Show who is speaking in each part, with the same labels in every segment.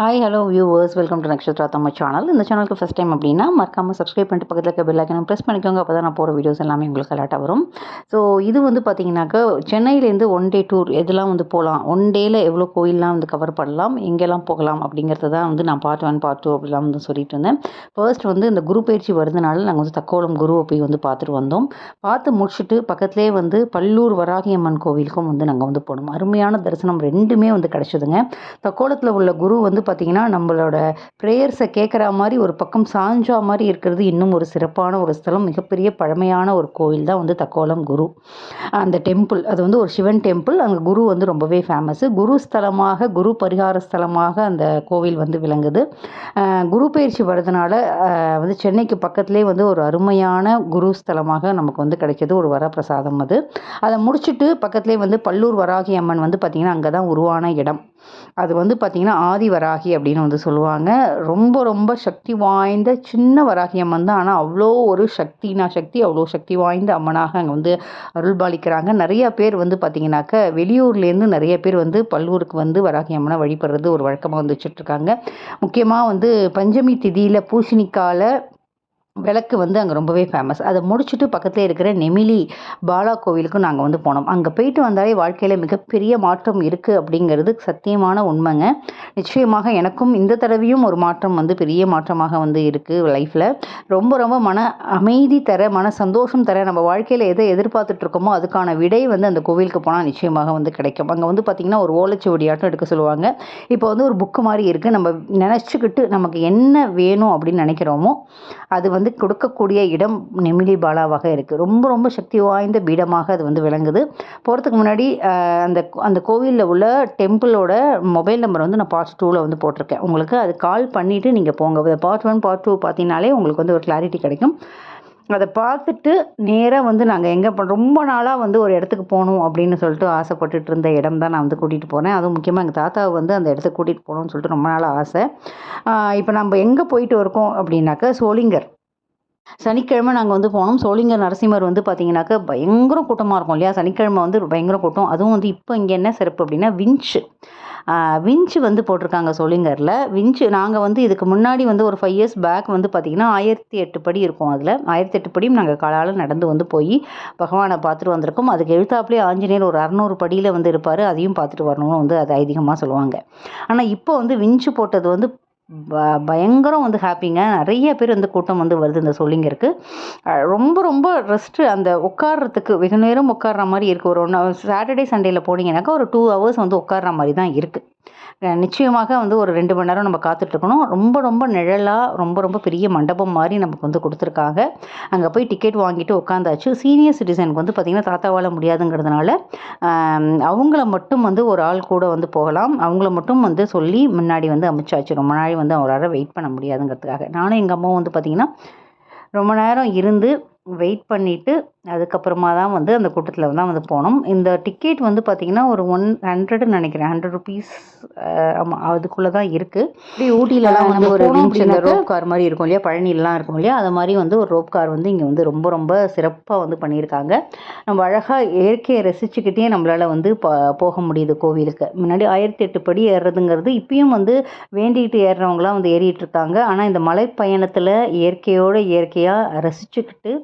Speaker 1: Hi hello viewers welcome to Nakshatra Tamil channel இந்த சேனலுக்கு first time அப்படின்னா மறக்காமல் சப்ஸ்கிரைப் பண்ணிட்டு பக்கத்தில் இருக்க பெல் ப்ரெஸ் பண்ணிக்கோங்க. அப்போ தான் நான் போகிற வீடியோஸ் எல்லாமே உங்களுக்கு அலாட்டாக வரும். ஸோ இது வந்து பார்த்தீங்கன்னாக்கா சென்னையிலேருந்து ஒன் டே டூர் எதெல்லாம் வந்து போகலாம் ஒன் டேயில் எவ்வளோ கோயிலெலாம் வந்து கவர் பண்ணலாம்? எங்கெல்லாம் போகலாம்? அப்படிங்கிறது தான் வந்து நான் பார்ட் ஒன் பார்ட் டூ அப்படிலாம் வந்து சொல்லிட்டு இருந்தேன். ஃபர்ஸ்ட் வந்து இந்த குரு பயிற்சி வருதுனால நாங்கள் வந்து தக்கோலம் குருவை போய் வந்து பார்த்துட்டு வந்தோம். பார்த்து முடிச்சுட்டு பக்கத்துலேயே வந்து பல்லூர் வராகியம்மன் கோவிலுக்கும் வந்து நாங்கள் வந்து போனோம். அருமையான தரிசனம் ரெண்டுமே வந்து கிடச்சிதுங்க. தக்கோலத்தில் உள்ள குரு வந்து பார்த்திங்கன்னா நம்மளோட ப்ரேயர்ஸை கேட்குற மாதிரி ஒரு பக்கம் சாஞ்சா மாதிரி இருக்கிறது இன்னும் ஒரு சிறப்பான ஒரு ஸ்தலம் மிகப்பெரிய பழமையான ஒரு கோவில் தான் வந்து தக்கோலம் குரு. அந்த டெம்பிள் அது வந்து ஒரு சிவன் டெம்பிள் அங்கே குரு வந்து ரொம்பவே ஃபேமஸ்ஸு குரு ஸ்தலமாக குரு பரிகார ஸ்தலமாக அந்த கோவில் வந்து விளங்குது. குரு பயிற்சி வரதுனால வந்து சென்னைக்கு பக்கத்துலேயே வந்து ஒரு அருமையான குரு ஸ்தலமாக நமக்கு வந்து கிடைக்கிது ஒரு வரப்பிரசாதம் அது. அதை முடிச்சுட்டு பக்கத்துலேயே வந்து பல்லூர் வராகி அம்மன் வந்து பார்த்திங்கன்னா அங்கே தான் உருவான இடம். அது வந்து பார்த்திங்கன்னா ஆதி வராகி அப்படின்னு வந்து சொல்லுவாங்க. ரொம்ப ரொம்ப சக்தி வாய்ந்த சின்ன வராகி அம்மன் தான். ஆனால் அவ்வளோ ஒரு சக்தினா சக்தி அவ்வளோ சக்தி வாய்ந்த அம்மனாக அங்கே வந்து அருள்பாலிக்கிறாங்க. நிறைய பேர் வந்து பார்த்திங்கனாக்க வெளியூர்லேருந்து நிறைய பேர் வந்து பல்லூருக்கு வந்து வராகி அம்மனை வழிபடுறது ஒரு வழக்கமாக வந்து வச்சுட்ருக்காங்க முக்கியமாக வந்து பஞ்சமி திதியில் பூசணிக்கால விளக்கு வந்து அங்கே ரொம்பவே ஃபேமஸ் அதை முடிச்சுட்டு பக்கத்தில் இருக்கிற நெமிலி பாலா கோவிலுக்கும் நாங்கள் வந்து போனோம். அங்கே போயிட்டு வந்தாலே வாழ்க்கையில் மிகப்பெரிய மாற்றம் இருக்குது அப்படிங்கிறது சத்தியமான உண்மைங்க. நிச்சயமாக எனக்கும் இந்த தடவையும் ஒரு மாற்றம் வந்து பெரிய மாற்றமாக வந்து இருக்குது லைஃப்பில் ரொம்ப ரொம்ப மன அமைதி தர மன சந்தோஷம் தர நம்ம வாழ்க்கையில் எதை எதிர்பார்த்துட்ருக்கோமோ அதுக்கான விடை வந்து அந்த கோவிலுக்கு போனால் நிச்சயமாக வந்து கிடைக்கும். அங்கே வந்து பார்த்திங்கன்னா ஒரு ஓலைச்சுவடியாட்டம் எடுக்க சொல்லுவாங்க. இப்போ வந்து ஒரு புக்கு மாதிரி இருக்குது நம்ம நினச்சிக்கிட்டு நமக்கு என்ன வேணும் அப்படின்னு நினைக்கிறோமோ அது வந்து வந்து கொடுக்கக்கூடிய இடம் நெமிலி பாலாவாக இருக்குது ரொம்ப ரொம்ப சக்தி வாய்ந்த பீடமாக அது வந்து விளங்குது. போகிறதுக்கு முன்னாடி அந்த அந்த கோவிலில் உள்ள டெம்பிளோட மொபைல் நம்பர் வந்து நான் பார்ட் டூவில் வந்து போட்டிருக்கேன். உங்களுக்கு அது கால் பண்ணிவிட்டு நீங்கள் போங்க. பார்ட் ஒன் பார்ட் டூ பார்த்தீங்கனாலே உங்களுக்கு வந்து ஒரு கிளாரிட்டி கிடைக்கும். அதை பார்த்துட்டு நேராக வந்து நாங்கள் எங்கே பண்ண ரொம்ப நாளாக வந்து ஒரு இடத்துக்கு போகணும் அப்படின்னு சொல்லிட்டு ஆசைப்பட்டுட்டு இருந்த இடம் தான் நான் வந்து கூட்டிகிட்டு போனேன். அதுவும் முக்கியமாக எங்கள் தாத்தாவை வந்து அந்த இடத்துக்கு கூட்டிகிட்டு போகணும்னு சொல்லிட்டு ரொம்ப நாளாக ஆசை. இப்போ நம்ம எங்கே போயிட்டு இருக்கோம் அப்படின்னாக்கா சோளிங்கர். சனிக்கிழமை நாங்கள் வந்து போனோம். சோழிங்க நரசிம்மர் வந்து பார்த்தீங்கன்னாக்கா பயங்கர கூட்டமாக இருக்கும் இல்லையா? சனிக்கிழமை வந்து பயங்கர கூட்டம். அதுவும் வந்து இப்போ இங்கே என்ன சிறப்பு அப்படின்னா விஞ்சு. விஞ்சு வந்து போட்டிருக்காங்க சோளிங்கரில் விஞ்சு நாங்கள் வந்து இதுக்கு முன்னாடி வந்து ஒரு ஃபைவ் இயர்ஸ் பேக் வந்து பார்த்திங்கன்னா ஆயிரத்தி எட்டு படி இருக்கும் அதில். ஆயிரத்தி எட்டு படியும் நாங்கள் காலால் நடந்து வந்து போய் பகவானை பார்த்துட்டு வந்திருக்கோம். அதுக்கு எழுத்தாப்புலேயே ஆஞ்சநேயர் ஒரு அறநூறு படியில் வந்து இருப்பார். அதையும் பார்த்துட்டு வரணும்னு வந்து அது அதிகமாக சொல்லுவாங்க. ஆனால் இப்போ வந்து விஞ்சு போட்டது வந்து பயங்கரம் வந்து ஹாப்பிங்க நிறைய பேர் வந்து கூட்டம் வந்து வருது இந்த சொல்லிங்கருக்கு ரொம்ப ரொம்ப ரெஸ்ட்டு அந்த உட்காடுறதுக்கு வெகு நேரம் உட்கார்ற மாதிரி இருக்குது ஒரு ஒன்று சாட்டர்டே சண்டேயில் போனீங்கன்னாக்கா ஒரு டூ ஹவர்ஸ் வந்து உட்கார்ற மாதிரி தான் இருக்குது நிச்சயமாக வந்து ஒரு ரெண்டு மணி நேரம் நம்ம காத்துட்ருக்கணும். ரொம்ப ரொம்ப நிழலாக ரொம்ப ரொம்ப பெரிய மண்டபம் மாதிரி நமக்கு வந்து கொடுத்துருக்காங்க. அங்கே போய் டிக்கெட் வாங்கிட்டு உட்காந்தாச்சு சீனியர் சிட்டிசனுக்கு வந்து பார்த்திங்கன்னா தாத்தாவால் முடியாதுங்கிறதுனால அவங்கள மட்டும் வந்து ஒரு ஆள் கூட வந்து போகலாம். அவங்கள மட்டும் வந்து சொல்லி முன்னாடி வந்து அமைச்சாச்சு. ரொம்ப நாள் வந்து அவரால் வெயிட் பண்ண முடியாதுங்கிறதுக்காக. நானும் எங்கள் அம்மாவும் வந்து பார்த்திங்கன்னா ரொம்ப நேரம் இருந்து வெயிட் பண்ணிவிட்டு அதுக்கப்புறமா தான் வந்து அந்த கூட்டத்தில் தான் வந்து போனோம். இந்த டிக்கெட் வந்து பார்த்திங்கன்னா ஒரு ஒன் ஹண்ட்ரட்னு நினைக்கிறேன். ஹண்ட்ரட் ருபீஸ் ஆமாம் அதுக்குள்ளே தான் இருக்குது இப்படி ஊட்டிலலாம் வந்து ஒரு இந்த ரோப் கார் மாதிரி இருக்கும் இல்லையா? பழனிலலாம் இருக்கும் இல்லையா? அது மாதிரி வந்து ஒரு ரோப் கார் வந்து இங்கே வந்து ரொம்ப ரொம்ப சிறப்பாக வந்து பண்ணியிருக்காங்க. நம்ம அழகாக இயற்கையை ரசிச்சுக்கிட்டே நம்மளால் வந்து போக முடியுது கோவிலுக்கு. முன்னாடி ஆயிரத்தி எட்டு படி ஏறுறதுங்கிறது இப்பயும் வந்து வேண்டிகிட்டு ஏறுறவங்களாம் வந்து ஏறிட்டு இருக்காங்க. ஆனால் இந்த மலை பயணத்தில் இயற்கையோடு இயற்கையாக ரசிச்சுக்கிட்டு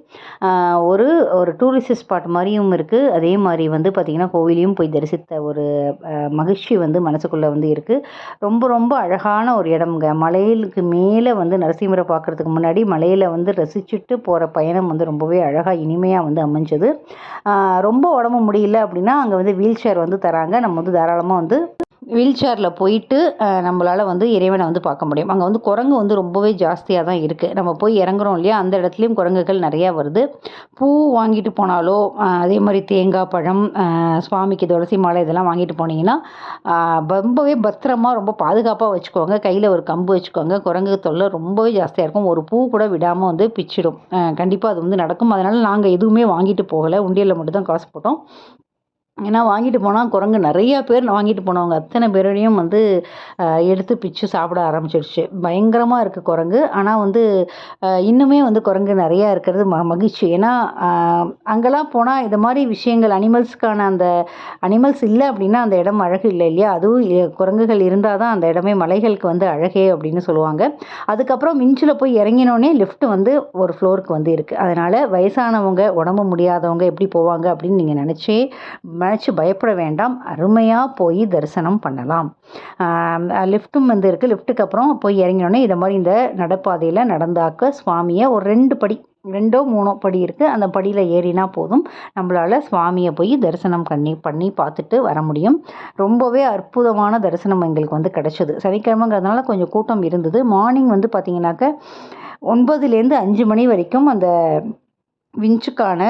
Speaker 1: ஒரு ஒரு டூரிஸ்ட் ஸ்பாட் மாதிரியும் இருக்குது அதே மாதிரி வந்து பார்த்திங்கன்னா கோவிலையும் போய் தரிசித்த ஒரு மகிழ்ச்சி வந்து மனசுக்குள்ளே வந்து இருக்குது ரொம்ப ரொம்ப அழகான ஒரு இடம்ங்க. மலையிலுக்கு மேலே வந்து நரசிம்மரை பார்க்குறதுக்கு முன்னாடி மலையில் வந்து ரசிச்சுட்டு போகிற பயணம் வந்து ரொம்பவே அழகாக இனிமையாக வந்து அமைஞ்சது. ரொம்ப உடம்பு முடியல அப்படின்னா அங்கே வந்து வீல் சேர் வந்து தராங்க. நம்ம வந்து தாராளமாக வந்து வீல் சேரில் போயிட்டு நம்மளால் வந்து இறைவனை வந்து பார்க்க முடியும். அங்கே வந்து குரங்கு வந்து ரொம்பவே ஜாஸ்தியாக தான் இருக்குது நம்ம போய் இறங்குறோம் இல்லையா அந்த இடத்துலையும் குரங்குகள் நிறையா வருது. பூ வாங்கிட்டு போனாலோ அதே மாதிரி தேங்காய் பழம் சுவாமிக்கு துளசி மாலை இதெல்லாம் வாங்கிட்டு போனீங்கன்னா ரொம்பவே பத்திரமா ரொம்ப பாதுகாப்பாக வச்சுக்கோங்க. கையில் ஒரு கம்பு வச்சுக்கோங்க. குரங்கு தொல்லை ரொம்பவே ஜாஸ்தியாக இருக்கும். ஒரு பூ கூட விடாமல் வந்து பிச்சிடும். கண்டிப்பாக அது வந்து நடக்கும். அதனால் நாங்கள் எதுவுமே வாங்கிட்டு போகலை. உண்டியலில் மட்டும் தான் காசு போட்டோம். ஏன்னா வாங்கிட்டு போனால் குரங்கு நிறையா பேர் வாங்கிட்டு போனவங்க. அத்தனை பேரோடையும் வந்து எடுத்து பிச்சு சாப்பிட ஆரம்பிச்சிடுச்சு பயங்கரமாக இருக்குது குரங்கு. ஆனால் வந்து இன்னுமே வந்து குரங்கு நிறையா இருக்கிறது ம மகிழ்ச்சி. ஏன்னா அங்கெல்லாம் போனால் இது மாதிரி விஷயங்கள் அனிமல்ஸ்க்கான அந்த அனிமல்ஸ் இல்லை அப்படின்னா அந்த இடம் அழகு இல்லை இல்லையா? அதுவும் குரங்குகள் இருந்தால் தான் அந்த இடமே மலைகளுக்கு வந்து அழகே அப்படின்னு சொல்லுவாங்க. அதுக்கப்புறம் மிஞ்சில் போய் இறங்கினோடனே லிஃப்ட் வந்து ஒரு ஃப்ளோருக்கு வந்து இருக்குது அதனால் வயசானவங்க உடம்பு முடியாதவங்க எப்படி போவாங்க அப்படின்னு நீங்கள் நினச்சே நினச்சி பயப்பட வேண்டாம். அருமையாக போய் தரிசனம் பண்ணலாம். லிஃப்ட்டும் வந்து இருக்குது லிஃப்ட்டுக்கு அப்புறம் போய் இறங்கினோடனே இதை மாதிரி இந்த நடப்பாதையில் நடந்தாக்க சுவாமியை ஒரு ரெண்டு படி ரெண்டோ மூணோ படி இருக்குது அந்த படியில் ஏறினா போதும். நம்மளால் சுவாமியை போய் தரிசனம் பண்ணி பண்ணி பார்த்துட்டு வர முடியும். ரொம்பவே அற்புதமான தரிசனம் எங்களுக்கு வந்து கிடச்சிது. சனிக்கிழமைங்கிறதுனால கொஞ்சம் கூட்டம் இருந்தது. மார்னிங் வந்து பார்த்திங்கனாக்க ஒன்பதுலேருந்து அஞ்சு மணி வரைக்கும் அந்த விஞ்சுக்கான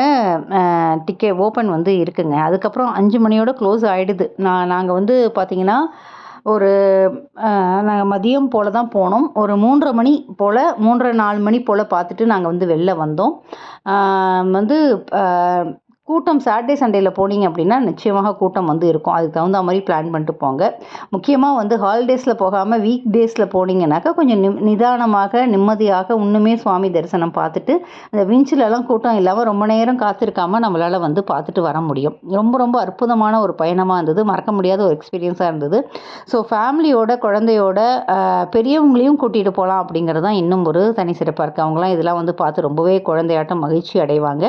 Speaker 1: டிக்கெ ஓப்பன் வந்து இருக்குங்க. அதுக்கப்புறம் அஞ்சு மணியோட க்ளோஸ் ஆகிடுது நான் நாங்கள் வந்து பார்த்திங்கன்னா ஒரு நாங்கள் மதியம் போல் தான் போனோம். ஒரு மூன்றரை மணி போல் மூன்றரை நாலு மணி போல் பார்த்துட்டு நாங்கள் வந்து வெளில வந்தோம். வந்து கூட்டம் சாட்டர்டே சண்டேல போனீங்க அப்படின்னா நிச்சயமாக கூட்டம் வந்து இருக்கும். அதுக்கு தகுந்த மாதிரி பிளான் பண்ணிட்டு போங்க. முக்கியமாக வந்து ஹாலிடேஸில் போகாமல் வீக் டேஸில் போனீங்கன்னாக்கா கொஞ்சம் நி நிதானமாக நிம்மதியாக இன்னுமே சுவாமி தரிசனம் பார்த்துட்டு அந்த விஞ்சிலலாம் கூட்டம் இல்லாமல் ரொம்ப நேரம் காத்திருக்காம நம்மளால் வந்து பார்த்துட்டு வர முடியும். ரொம்ப ரொம்ப அற்புதமான ஒரு பயணமாக இருந்தது. மறக்க முடியாத ஒரு எக்ஸ்பீரியன்ஸாக இருந்தது. ஸோ ஃபேமிலியோட குழந்தையோட பெரியவங்களையும் கூட்டிகிட்டு போகலாம் அப்படிங்கிறது தான் இன்னும் ஒரு தனி சிறப்பாக இருக்குது அவங்களாம் இதெல்லாம் வந்து பார்த்து ரொம்பவே குழந்தையாட்டம் மகிழ்ச்சி அடைவாங்க.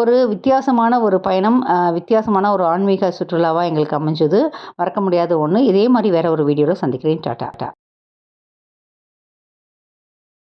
Speaker 1: ஒரு வித்தியாசமான ஒரு பயணம் வித்தியாசமான ஒரு ஆன்மீக சுற்றுலாவாக எங்களுக்கு அமைஞ்சது. மறக்க முடியாத ஒன்று இதே மாதிரி வேற ஒரு வீடியோவில் சந்திக்கிறேன். டாட்டா.